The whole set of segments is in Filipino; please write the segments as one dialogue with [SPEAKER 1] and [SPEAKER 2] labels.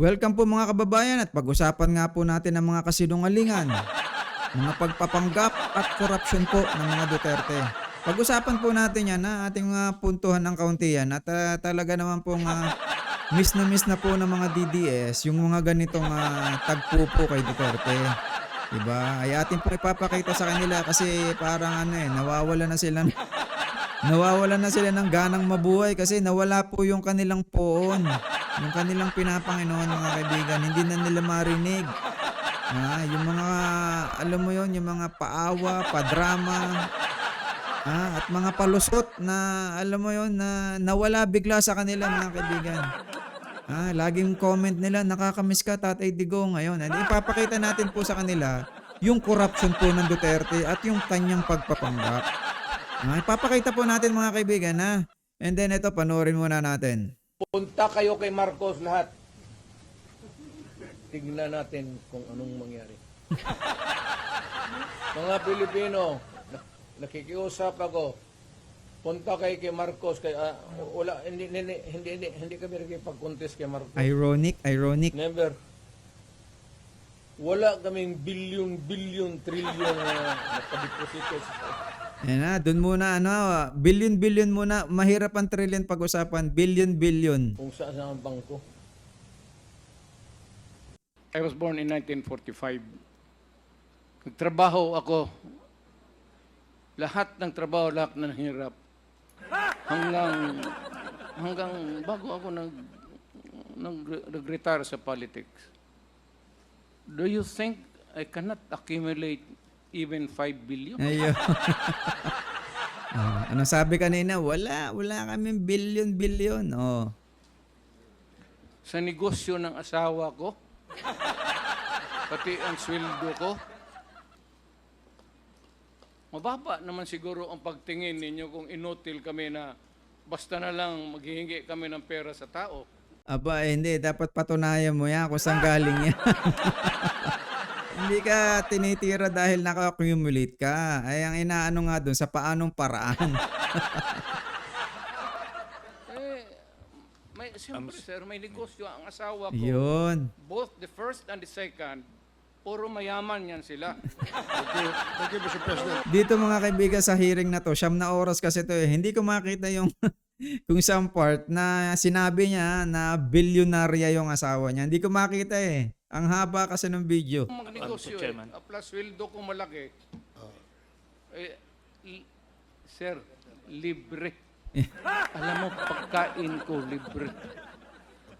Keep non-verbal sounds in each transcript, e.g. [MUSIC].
[SPEAKER 1] Welcome po mga kababayan at pag-usapan nga po natin ang mga kasinungalingan, [LAUGHS] mga pagpapanggap at korupsyon po ng mga Duterte. Pag-usapan po natin yan na ating mga puntuhan ng kaunti yan at ah, talaga naman pong ah, miss na miss na po ng mga DDS yung mga ganitong ah, tagpo po kay Duterte. Diba? Ay atin po ipapakita sa kanila kasi parang ano eh, nawawala na sila Nawawala na sila ng ganang mabuhay kasi nawala po yung kanilang poon. Yung kanilang pinapanginoon mga kaibigan. Hindi na nila marinig. Ah, yung mga, alam mo yon yung mga paawa, padrama, ah, at mga palusot na, alam mo yon na nawala bigla sa kanila mga kaibigan. Ah, laging comment nila, nakakamiss ka Tatay Digo ngayon. At ipapakita natin po sa kanila yung corruption po ng Duterte at yung kanyang pagpapanggap. Ah, ipapakita po natin mga kaibigan ha. And then ito, panoorin muna natin.
[SPEAKER 2] Punta kayo kay Marcos lahat. Tignan natin kung anong mangyari. [LAUGHS] Mga Pilipino, na- nakikiusap ako. Punta kayo kay Marcos kay ah, wala hindi hindi hindi hindi, hindi kami nakipag-contest kay Marcos.
[SPEAKER 1] Ironic, ironic.
[SPEAKER 2] Never. Wala kaming billion, billion, trillion na nakadeposito sa
[SPEAKER 1] Yan na, dun muna ano, billion billion muna, mahirap ang trillion pag-usapan, billion billion.
[SPEAKER 2] kung saan sa bangko.
[SPEAKER 3] I was born in 1945. Nagtrabaho ako. Lahat ng trabaho, lahat ng hirap. Hanggang, hanggang bago ako nag, nag, nag-retire sa politics. Do you think I cannot accumulate even 5 billion?
[SPEAKER 1] Ayun. [LAUGHS] oh, anong sabi kanina? Wala, wala kami billion billion. Oh.
[SPEAKER 3] Sa negosyo ng asawa ko, pati ang sweldo ko, mababa naman siguro ang pagtingin ninyo kung inutil kami na basta na lang maghihingi kami ng pera sa tao.
[SPEAKER 1] Aba, eh, hindi. Dapat patunayan mo yan kung saan galing yan. [LAUGHS] hindi ka tinitira dahil naka-accumulate ka. Ay, ang inaano nga dun, sa paanong paraan. [LAUGHS]
[SPEAKER 3] Eh, may, siyempre sir, may negosyo ang asawa ko.
[SPEAKER 1] Yun.
[SPEAKER 3] Both the first and the second, puro mayaman yan sila. [LAUGHS]
[SPEAKER 4] Thank you, Mr. President.
[SPEAKER 1] Dito mga kaibigan sa hearing na to, siyam na oras kasi to eh. Hindi ko makita yung [LAUGHS] kung saan part na sinabi niya na bilyonarya yung asawa niya. Hindi ko makita eh. Ang haba kasi ng video.
[SPEAKER 3] Kung magnegosyo eh, ah, plus sweldo ko malaki. Eh, li- sir, libre. [LAUGHS] Alam mo, pagkain ko libre.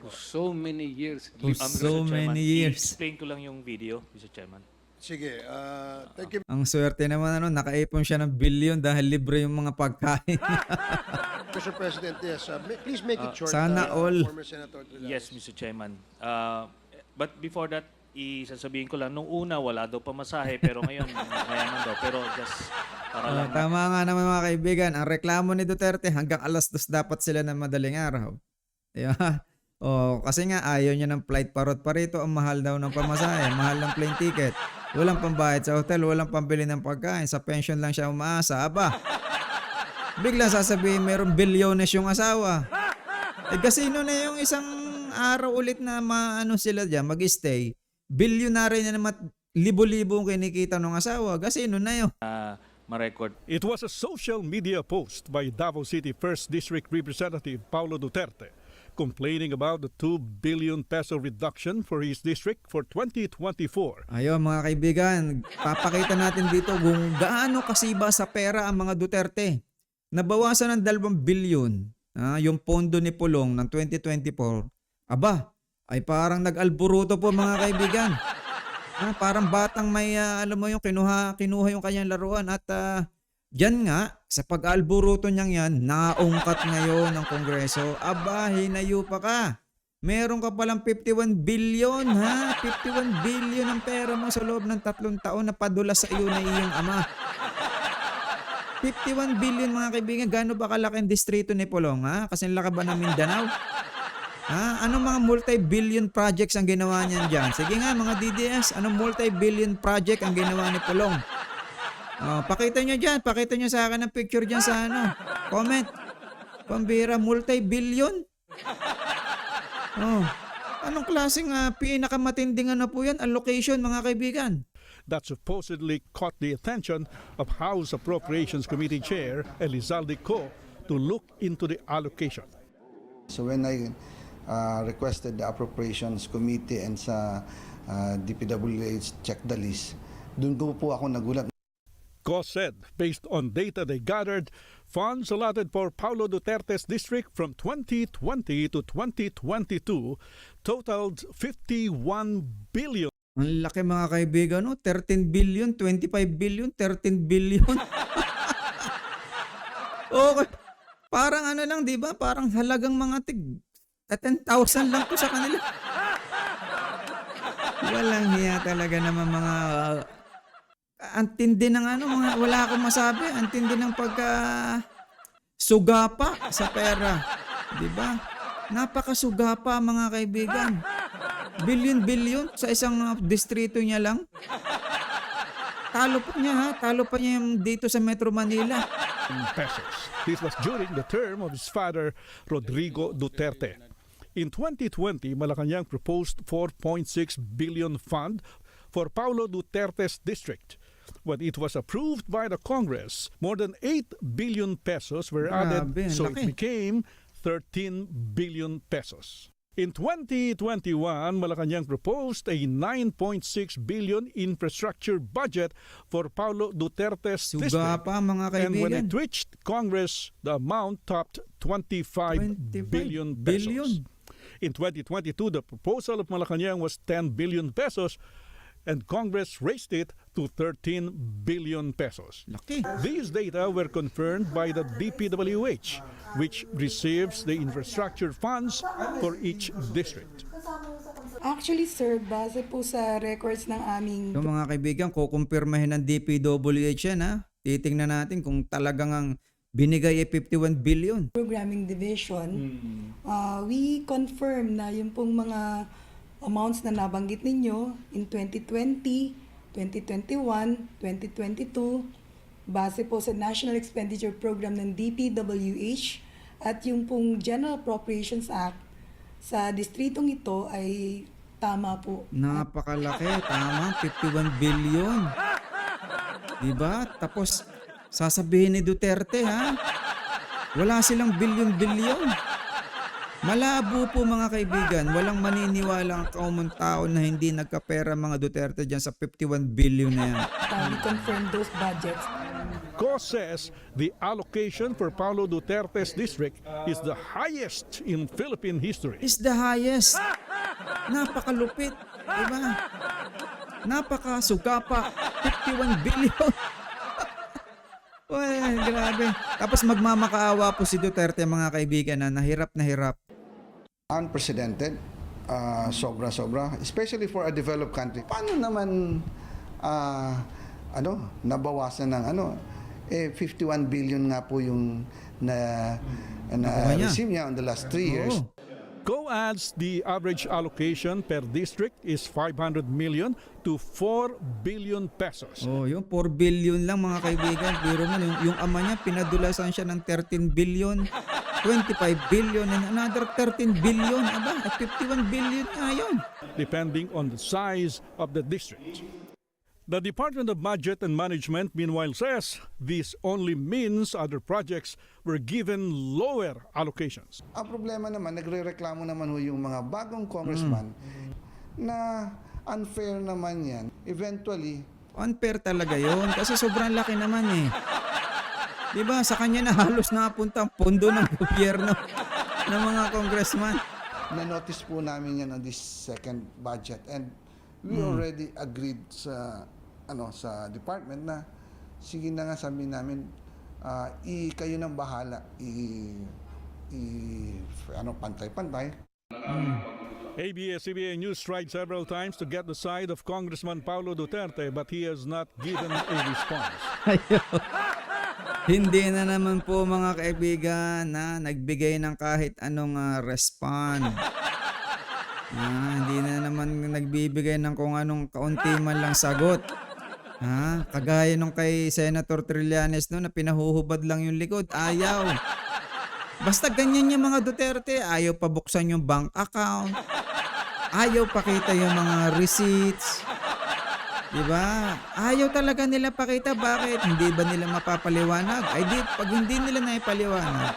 [SPEAKER 3] For so many years.
[SPEAKER 1] For
[SPEAKER 3] libre.
[SPEAKER 1] so many years.
[SPEAKER 5] Explain ko lang yung video, Mr. Chairman.
[SPEAKER 4] Sige, uh, thank you,
[SPEAKER 1] Ang swerte naman ano, nakaipon siya ng bilyon dahil libre yung mga pagkain. [LAUGHS]
[SPEAKER 4] Mr. President. Yes, uh, ma- please make it short.
[SPEAKER 1] sana
[SPEAKER 4] uh,
[SPEAKER 1] all.
[SPEAKER 4] Former Senator.
[SPEAKER 5] Yes, Mr. Chairman. Uh, but before that, isasabihin ko lang, nung una wala daw pamasahe, pero ngayon [LAUGHS] mayaman daw. Pero just para
[SPEAKER 1] Ah,
[SPEAKER 5] lang
[SPEAKER 1] tama nga naman mga kaibigan, ang reklamo ni Duterte hanggang alas dos dapat sila ng madaling araw. Di ba? [LAUGHS] Oh, kasi nga ayaw niya ng flight parot pa rito, ang mahal daw ng pamasahe, mahal ng plane ticket. Walang pambayad sa hotel, walang pambili ng pagkain, sa pension lang siya umaasa. Aba, bigla sasabihin merong bilyones yung asawa. Eh kasino na yung isang araw ulit na maano sila diyan, mag-stay. Bilyonary na naman, libo-libo ang kinikita ng asawa. Kasino na yun?
[SPEAKER 5] uh, ma-record.
[SPEAKER 6] It was a social media post by Davao City 1st District Representative Paulo Duterte complaining about the 2 billion peso reduction for his district for 2024.
[SPEAKER 1] Ayun mga kaibigan, papakita natin dito kung gaano kasiba sa pera ang mga Duterte. Nabawasan ng 2 bilyon ah, yung pondo ni Pulong ng 2024. Aba, ay parang nag-alburuto po mga kaibigan. Ah, parang batang may ah, alam mo yung kinuha, kinuha yung kanyang laruan at ah, Diyan nga, sa pag-alburuto niyang yan, naungkat ngayon ng Kongreso. Aba, hinayo pa ka. Meron ka palang 51 billion, ha? 51 billion ang pera mo sa loob ng tatlong taon na padula sa iyo na iyong ama. 51 billion mga kaibigan, gaano ba kalaki ang distrito ni Pulong, ha? Kasi laki ba ng Mindanao? Ha? Anong mga multi-billion projects ang ginawa niyan dyan? Sige nga mga DDS, anong multi-billion project ang ginawa ni Pulong? Oh, pakita nyo dyan. Pakita nyo sa akin ng picture dyan sa ano. Comment. Pambira, multi-billion. Oh. Anong klaseng uh, pinakamatinding ano po yan? Allocation mga kaibigan.
[SPEAKER 6] that supposedly caught the attention of House Appropriations Committee Chair Elizalde Co to look into the allocation.
[SPEAKER 7] So when I uh, requested the appropriations committee and sa uh, DPWH check the list, doon ko po ako nagulat.
[SPEAKER 6] Co said, based on data they gathered, funds allotted for Paulo Duterte's district from 2020 to 2022 totaled 51 billion
[SPEAKER 1] Ang laki mga kaibigan, no? 13 billion, 25 billion, 13 billion. [LAUGHS] okay. Parang ano lang, di ba? Parang halagang mga tig 10,000 lang to sa kanila. Walang hiya talaga naman mga uh, antindi ng ano, mga, wala akong masabi. Antindi ng pagka sugapa sa pera. Di ba? Napakasugapa mga kaibigan. Billion-billion sa isang uh, distrito niya lang. Talo pa niya ha, talo pa niya yung dito sa Metro Manila.
[SPEAKER 6] pesos. This was during the term of his father, Rodrigo Duterte. In 2020, Malacanang proposed 4.6 billion fund for Paulo Duterte's district. When it was approved by the Congress, more than 8 billion pesos were added,
[SPEAKER 1] Grabe,
[SPEAKER 6] so
[SPEAKER 1] laki.
[SPEAKER 6] it became 13 billion pesos. In 2021, Malacanang proposed a 9.6 billion infrastructure budget for Paulo Duterte's district.
[SPEAKER 1] Sugapa mga
[SPEAKER 6] And when it reached Congress, the amount topped 25
[SPEAKER 1] 25
[SPEAKER 6] billion pesos.
[SPEAKER 1] billion.
[SPEAKER 6] In 2022, the proposal of Malacanang was 10 billion pesos, and Congress raised it to 13 billion pesos.
[SPEAKER 1] Laki.
[SPEAKER 6] These data were confirmed by the DPWH, which receives the infrastructure funds for each district.
[SPEAKER 8] Actually, sir, base po sa records ng aming
[SPEAKER 1] Yung mga kaibigan, kukumpirmahin ng DPWH yan ha. Titingnan natin kung talagang ang binigay ay 51 billion.
[SPEAKER 8] programming division, uh, we confirm na yung pong mga amounts na nabanggit ninyo in 2020, 2021, 2022, base po sa National Expenditure Program ng DPWH at yung pong General Appropriations Act sa distritong ito ay tama po.
[SPEAKER 1] Napakalaki, tama, 51 billion. Diba? Tapos, sasabihin ni Duterte ha, wala silang bilyon-bilyon. Malabo po mga kaibigan, walang maniniwala ang kaumang tao na hindi nagkapera mga Duterte dyan sa 51 billion na yan.
[SPEAKER 8] We confirm those budgets.
[SPEAKER 6] Co says the allocation for Paulo Duterte's district is the highest in Philippine history.
[SPEAKER 1] is the highest. Napakalupit, di ba? Napakasugapa, 51 billion. Uy, grabe. Tapos magmamakaawa po si Duterte mga kaibigan na nahirap na hirap.
[SPEAKER 7] Unprecedented, uh, sobra-sobra, especially for a developed country. Paano naman uh, ano, nabawasan ng ano, eh 51 billion nga po yung na, na
[SPEAKER 1] niya.
[SPEAKER 7] receive niya on the last three years.
[SPEAKER 6] Co adds the average allocation per district is 500 million to 4 billion pesos.
[SPEAKER 1] Oh, yung 4 billion lang mga kaibigan. Pero man, yung, yung ama niya, pinadulasan siya ng 13 billion, 25 billion, and another 13 billion. Aba, at 51 billion nga yun.
[SPEAKER 6] depending on the size of the district. The Department of Budget and Management, meanwhile, says this only means other projects were given lower allocations.
[SPEAKER 7] Ang problema naman, nagre-reklamo naman ho yung mga bagong congressman na unfair naman yan. Eventually,
[SPEAKER 1] Unfair talaga yon kasi sobrang laki naman eh. 'Di ba? Sa kanya na halos napunta ang pondo ng gobyerno ng mga congressman.
[SPEAKER 7] na-notice po namin yan on this second budget and we already agreed sa ano sa department na sige na nga sabi namin ah, i kayo nang bahala i, i ano pantay-pantay
[SPEAKER 6] ABS-CBN News tried several times to get the side of Congressman Paulo Duterte, but he has not given a response. [LAUGHS]
[SPEAKER 1] Hindi na naman po mga kaibigan na nagbigay ng kahit anong ah, respond. Ah, hindi na naman nagbibigay ng kung anong kaunti man lang sagot. Ha? Kagaya nung kay Senator Trillanes no na pinahuhubad lang yung likod. Ayaw. Basta ganyan yung mga Duterte, ayaw pa buksan yung bank account. Ayaw pakita yung mga receipts. Di ba? Ayaw talaga nila pakita. Bakit? Hindi ba nila mapapaliwanag? Ay di, pag hindi nila naipaliwanag,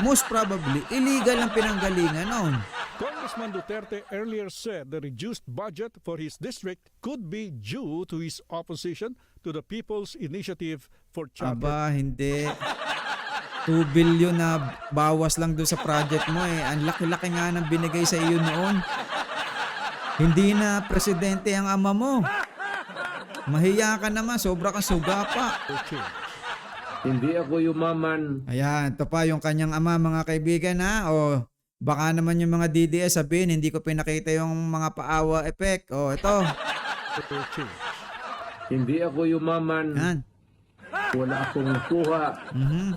[SPEAKER 1] most probably, illegal ang pinanggalingan noon.
[SPEAKER 6] Congressman Duterte earlier said the reduced budget for his district could be due to his opposition to the People's Initiative for Chapter
[SPEAKER 1] Aba, hindi. 2 billion na bawas lang doon sa project mo eh. Ang laki-laki nga ng binigay sa iyo noon. Hindi na presidente ang ama mo. Mahiya ka naman, sobra kang suga pa.
[SPEAKER 6] Change.
[SPEAKER 2] Hindi ako yumaman.
[SPEAKER 1] Ayan, ito pa yung kanyang ama mga kaibigan ha. O baka naman yung mga DDS sabihin hindi ko pinakita yung mga paawa effect. O ito. [LAUGHS]
[SPEAKER 2] Hindi ako yumaman.
[SPEAKER 1] Yan.
[SPEAKER 2] Wala akong nakuha.
[SPEAKER 1] Mhm.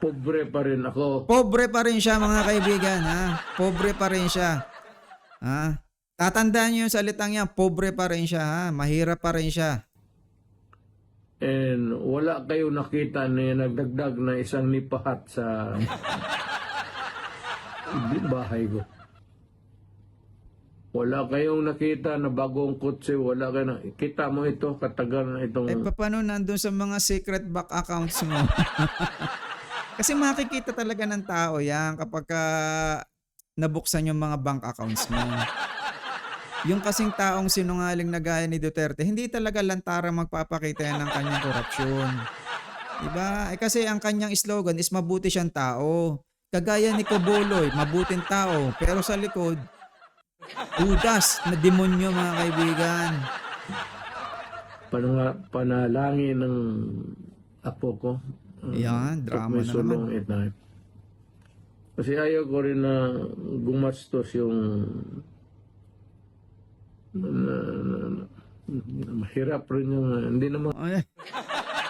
[SPEAKER 2] Pobre pa rin ako.
[SPEAKER 1] Pobre pa rin siya mga kaibigan ha. Pobre pa rin siya. Ha? Tatandaan niyo yung salitang yan, pobre pa rin siya ha. Mahirap pa rin siya.
[SPEAKER 2] And wala kayo nakita na nagdagdag na isang nipahat sa [LAUGHS] bahay ko. Wala kayong nakita na bagong kutse, wala kayo na, kita mo ito, katagal na itong...
[SPEAKER 1] Eh paano nandun sa mga secret back accounts mo? [LAUGHS] Kasi makikita talaga ng tao yan kapag ka nabuksan yung mga bank accounts mo. Yung kasing taong sinungaling na gaya ni Duterte, hindi talaga lantarang magpapakita yan ng kanyang korupsyon. Diba? Eh kasi ang kanyang slogan is mabuti siyang tao. Kagaya ni Cobuloy, mabuting tao. Pero sa likod, udas na demonyo mga kaibigan.
[SPEAKER 2] pananga, panalangin ng apo ko. Um,
[SPEAKER 1] Yan, drama na
[SPEAKER 2] sulong at night. Kasi ayaw ko rin na gumastos yung na, na, na- mahirap rin yung hindi naman
[SPEAKER 1] Ay,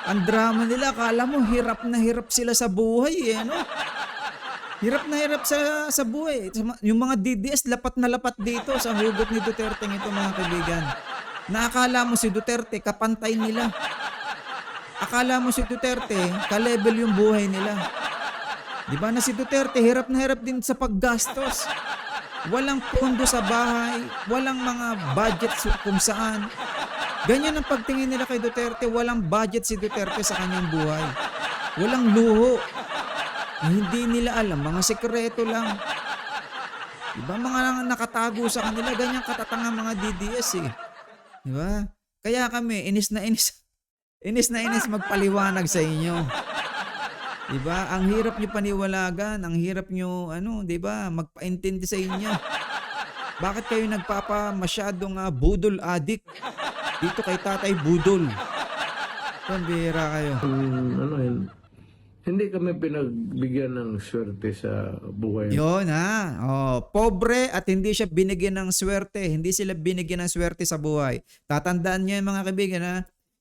[SPEAKER 1] ang drama nila, akala mo hirap na hirap sila sa buhay eh, no? Hirap na hirap sa, sa buhay. Yung mga DDS, lapat na lapat dito sa hugot ni Duterte ito mga kaibigan. Nakakala mo si Duterte, kapantay nila. Akala mo si Duterte, ka-level yung buhay nila. Di ba na si Duterte, hirap na hirap din sa paggastos. Walang pondo sa bahay, walang mga budget kung saan. Ganyan ang pagtingin nila kay Duterte, walang budget si Duterte sa kanyang buhay. Walang luho. Hindi nila alam, mga sekreto lang. Diba mga nakatago sa kanila, ganyan katatanga mga DDS eh. Diba? Kaya kami, inis na inis. [LAUGHS] Inis na inis magpaliwanag sa inyo. Diba? Ang hirap nyo paniwalagan, ang hirap nyo, ano, diba? Magpaintindi sa inyo. Bakit kayo nagpapa masyadong uh, budol addict? Dito kay tatay budol. Pambira kayo.
[SPEAKER 2] Hmm, ano yun, hindi kami pinagbigyan ng swerte sa buhay.
[SPEAKER 1] Yun ha. Oh, pobre at hindi siya binigyan ng swerte. Hindi sila binigyan ng swerte sa buhay. Tatandaan niyo yung mga kaibigan ha.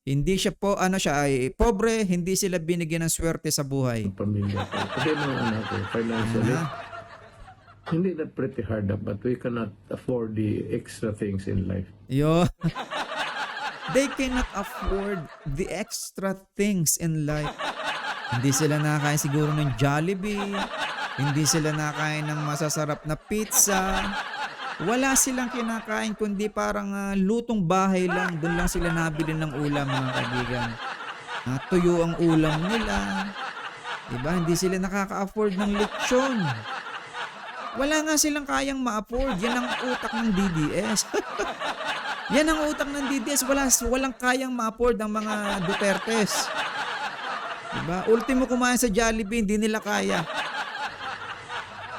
[SPEAKER 1] Hindi siya po, ano siya ay pobre, hindi sila binigyan ng swerte sa buhay.
[SPEAKER 2] pamilya ko. Kasi mga anak ko, financially,
[SPEAKER 1] Ha?
[SPEAKER 2] hindi na pretty hard up, but we cannot afford the extra things in life.
[SPEAKER 1] Yo. [LAUGHS] They cannot afford the extra things in life. Hindi sila nakakain siguro ng Jollibee. Hindi sila nakakain ng masasarap na pizza. Wala silang kinakain kundi parang ah, lutong bahay lang. Doon lang sila nabili ng ulam mga kaibigan. Ah, tuyo ang ulam nila. Diba? Hindi sila nakaka-afford ng lechon. Wala nga silang kayang ma-afford. Yan ang utak ng DDS. [LAUGHS] Yan ang utak ng DDS. Wala, walang kayang ma-afford ng mga Dutertes. Diba? Ultimo kumain sa Jollibee, hindi nila kaya.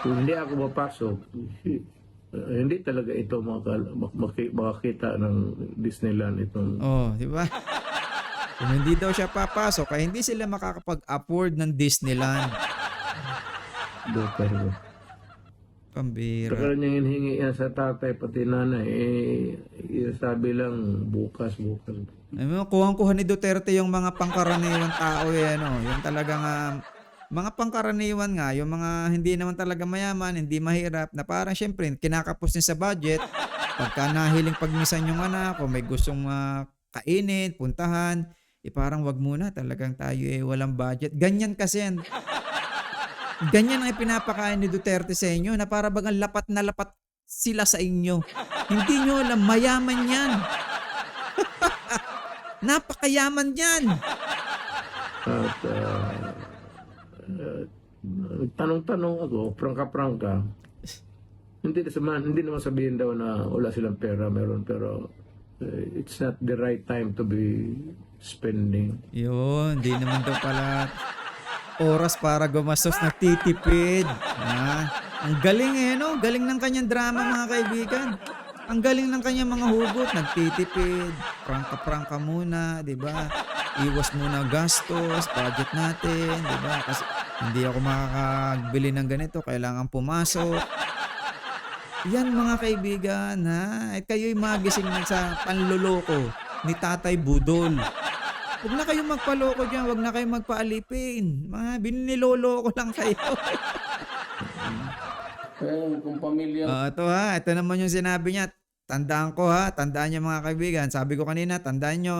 [SPEAKER 2] Kung hindi ako mapasok, eh, hindi talaga ito makaka- mak- makakita ng Disneyland itong
[SPEAKER 1] Oh, di ba? Kung hindi daw siya papasok, kaya hindi sila makakapag-afford ng Disneyland.
[SPEAKER 2] ko.
[SPEAKER 1] Pambira.
[SPEAKER 2] Saka niyang hingi yan sa tatay pati nanay, eh, sabi lang bukas, bukas.
[SPEAKER 1] Ay mo, kuhang-kuha ni Duterte yung mga pangkaraniwan tao eh, ano, yung talagang ah, mga pangkaraniwan nga, yung mga hindi naman talaga mayaman, hindi mahirap, na parang syempre, kinakapos niya sa budget, pagka nahiling pagmisan yung anak, o may gustong ah, kainin, puntahan, eh parang wag muna, talagang tayo eh walang budget. Ganyan kasi yan. Ganyan ang ipinapakain ni Duterte sa inyo na para bagang lapat na lapat sila sa inyo. Hindi nyo alam, mayaman yan. [LAUGHS] Napakayaman yan.
[SPEAKER 2] At uh, uh, tanong-tanong ako, prangka-prangka. Hindi naman, hindi naman sabihin daw na wala silang pera, meron, pero uh, it's not the right time to be spending.
[SPEAKER 1] Yun, di naman daw pala oras para gumastos nagtitipid. Ha? Ang galing eh, no? Galing ng kanyang drama, mga kaibigan. Ang galing ng kanyang mga hugot. Nagtitipid, prangka-prangka muna, di ba? Iwas muna gastos, budget natin, di ba? Kasi hindi ako makakagbili ng ganito, kailangan pumasok. Yan mga kaibigan, ha? At kayo'y magising na sa panloloko ni Tatay Budol. Huwag na kayong magpaloko dyan. Huwag na kayong magpaalipin. Mga binilolo ko lang kayo.
[SPEAKER 2] Kaya [LAUGHS] kung pamilya
[SPEAKER 1] Ah, ito ha. Ito naman yung sinabi niya. Tandaan ko ha. Tandaan niyo mga kaibigan. Sabi ko kanina, tandaan nyo.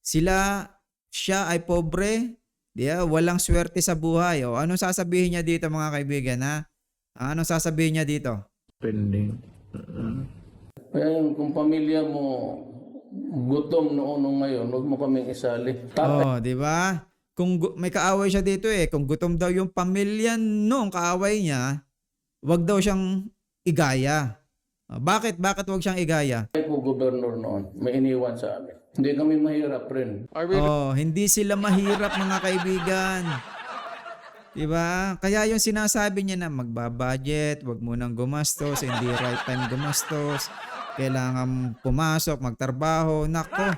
[SPEAKER 1] Sila, siya ay pobre. Ba? Walang swerte sa buhay. O, anong sasabihin niya dito mga kaibigan ha? Anong sasabihin niya dito?
[SPEAKER 2] spending. Uh, Kaya kung pamilya mo gutom noon ngayon, huwag mo kaming isali.
[SPEAKER 1] Oh, di ba? Kung gu- may kaaway siya dito eh, kung gutom daw yung pamilya nung kaaway niya, wag daw siyang igaya. Ah, bakit? Bakit wag siyang igaya?
[SPEAKER 2] Tatay ko gobernur noon, may iniwan sa amin. Hindi kami mahirap rin.
[SPEAKER 1] Oh, hindi sila mahirap mga kaibigan. 'Di ba? Kaya yung sinasabi niya na magbabudget, wag mo nang gumastos, hindi right time gumastos, kailangan pumasok, magtrabaho. Nako.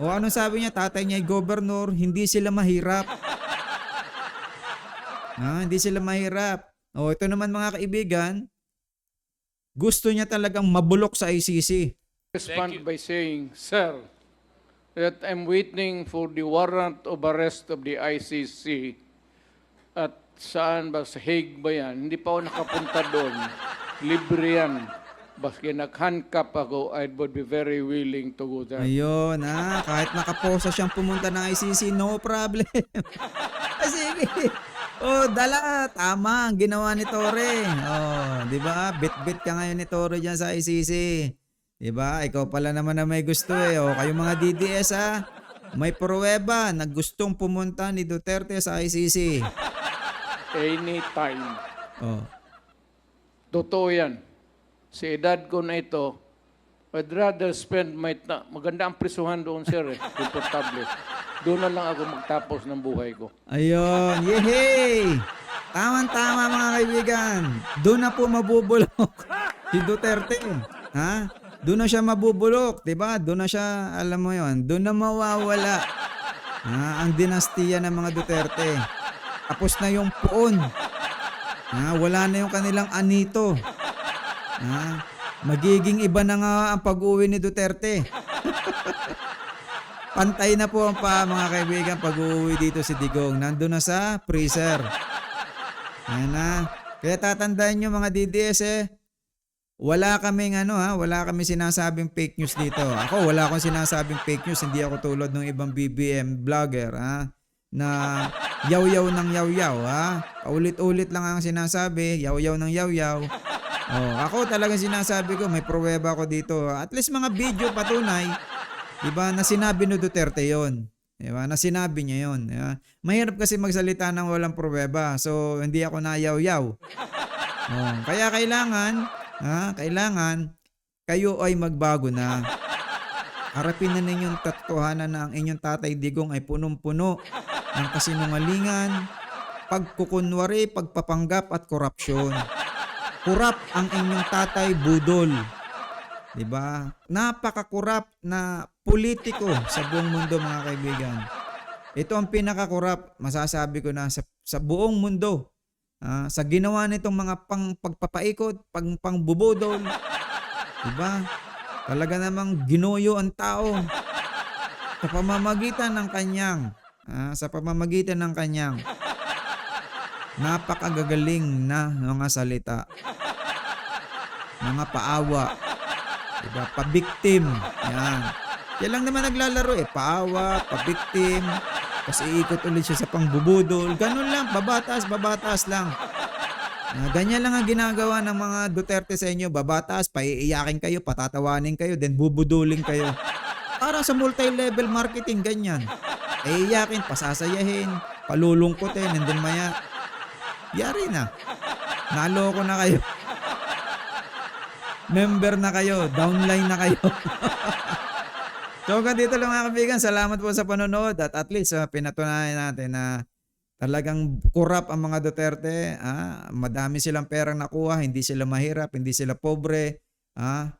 [SPEAKER 1] O anong sabi niya? Tatay niya ay governor, hindi sila mahirap. Ah, hindi sila mahirap. O ito naman mga kaibigan, gusto niya talagang mabulok sa ICC.
[SPEAKER 3] respond by saying, Sir, that I'm waiting for the warrant of arrest of the ICC at saan ba, sa Hague ba yan? Hindi pa ako nakapunta doon. Libre yan. Baski nag-handcuff ako, I would be very willing to go there.
[SPEAKER 1] Ayun, ah, kahit nakaposa siyang pumunta ng ICC, no problem. [LAUGHS] Ah, Sige. Oh, dala, tama ang ginawa ni Tore. Oh, 'di ba? Bit-bit ka ngayon ni Tore diyan sa ICC. 'Di ba? Ikaw pala naman na may gusto eh. Oh, kayo mga DDS ah, may pruweba na gustong pumunta ni Duterte sa ICC.
[SPEAKER 3] Anytime.
[SPEAKER 1] Oh.
[SPEAKER 3] Totoo yan. Sa edad ko na ito, I'd rather spend my ta- maganda ang prisuhan doon, sir, eh. Komportable. Doon na lang ako magtapos ng buhay ko.
[SPEAKER 1] Ayun, yehey! Tama-tama mga kaibigan. Doon na po mabubulok [LAUGHS] si Duterte. Ha? Doon na siya mabubulok, 'di ba? Doon na siya, alam mo 'yon, doon na mawawala ha, ang dinastiya ng mga Duterte. Tapos na yung puon. Ha, wala na yung kanilang anito. Ha? Magiging iba na nga ang pag-uwi ni Duterte. Pantay na po ang pa mga kaibigan pag uuwi dito si Digong. Nandun na sa freezer. Ayan na. Kaya tatandaan nyo mga DDS eh. Wala kaming ano ha, wala kami sinasabing fake news dito. Ako wala akong sinasabing fake news, hindi ako tulad ng ibang BBM vlogger ha na yaw-yaw ng yaw-yaw ha. Paulit-ulit lang ang sinasabi, yaw-yaw ng yaw-yaw. Oh, ako talagang sinasabi ko, may pruweba ako dito. At least mga video patunay, 'di ba, na sinabi ni Duterte 'yon. 'Di? Na sinabi niya 'yon, 'di ba? Mahirap kasi magsalita ng walang pruweba. So, hindi ako nayaw-yaw. Oh, kaya kailangan, ha, kailangan kayo ay magbago na. Harapin na ninyong tatotohanan na ang inyong tatay digong ay punong-puno ng kasinungalingan, pagkukunwari, pagpapanggap at korupsyon. Kurap ang inyong tatay budol. 'Di ba? Napakakurap na politiko sa buong mundo mga kaibigan. Ito ang pinakakurap, masasabi ko na sa, sa buong mundo. Ah, sa ginawa nitong mga pang pagpapaikot, pang pangbubudol. 'Di ba? Talaga namang ginuyo ang tao sa pamamagitan ng kanyang ah, sa pamamagitan ng kanyang napakagagaling na mga salita. Mga paawa. Diba? Pabiktim. Yan. Yan lang naman naglalaro eh. Paawa, pabiktim. Tapos iikot ulit siya sa pangbubudol. Ganun lang. Babatas, babatas lang. Ah, ganyan lang ang ginagawa ng mga Duterte sa inyo. Babatas, paiiyakin kayo, patatawanin kayo, then bubuduling kayo. Para sa multi-level marketing, ganyan. Iiyakin, pasasayahin, palulungkutin, and then maya, yari na. Naloko na kayo. Member na kayo, downline na kayo. so hanggang dito lang mga kaibigan, salamat po sa panonood at at least ah, pinatunayan natin na talagang kurap ang mga Duterte. Ah, madami silang perang nakuha, hindi sila mahirap, hindi sila pobre. Ah,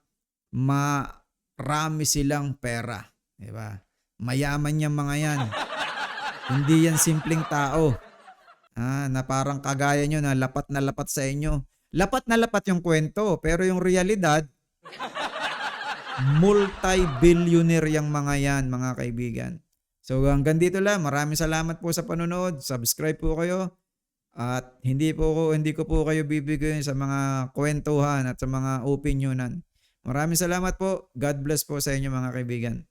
[SPEAKER 1] marami silang pera. Di ba? Mayaman yung mga yan. hindi yan simpleng tao. Ah, na parang kagaya nyo na lapat na lapat sa inyo. Lapat na lapat yung kwento, pero yung realidad, multi-billionaire yung mga yan, mga kaibigan. So hanggang dito lang. Maraming salamat po sa panonood. Subscribe po kayo. At hindi po ko hindi ko po kayo bibigyan sa mga kwentuhan at sa mga opinionan. Maraming salamat po. God bless po sa inyo mga kaibigan.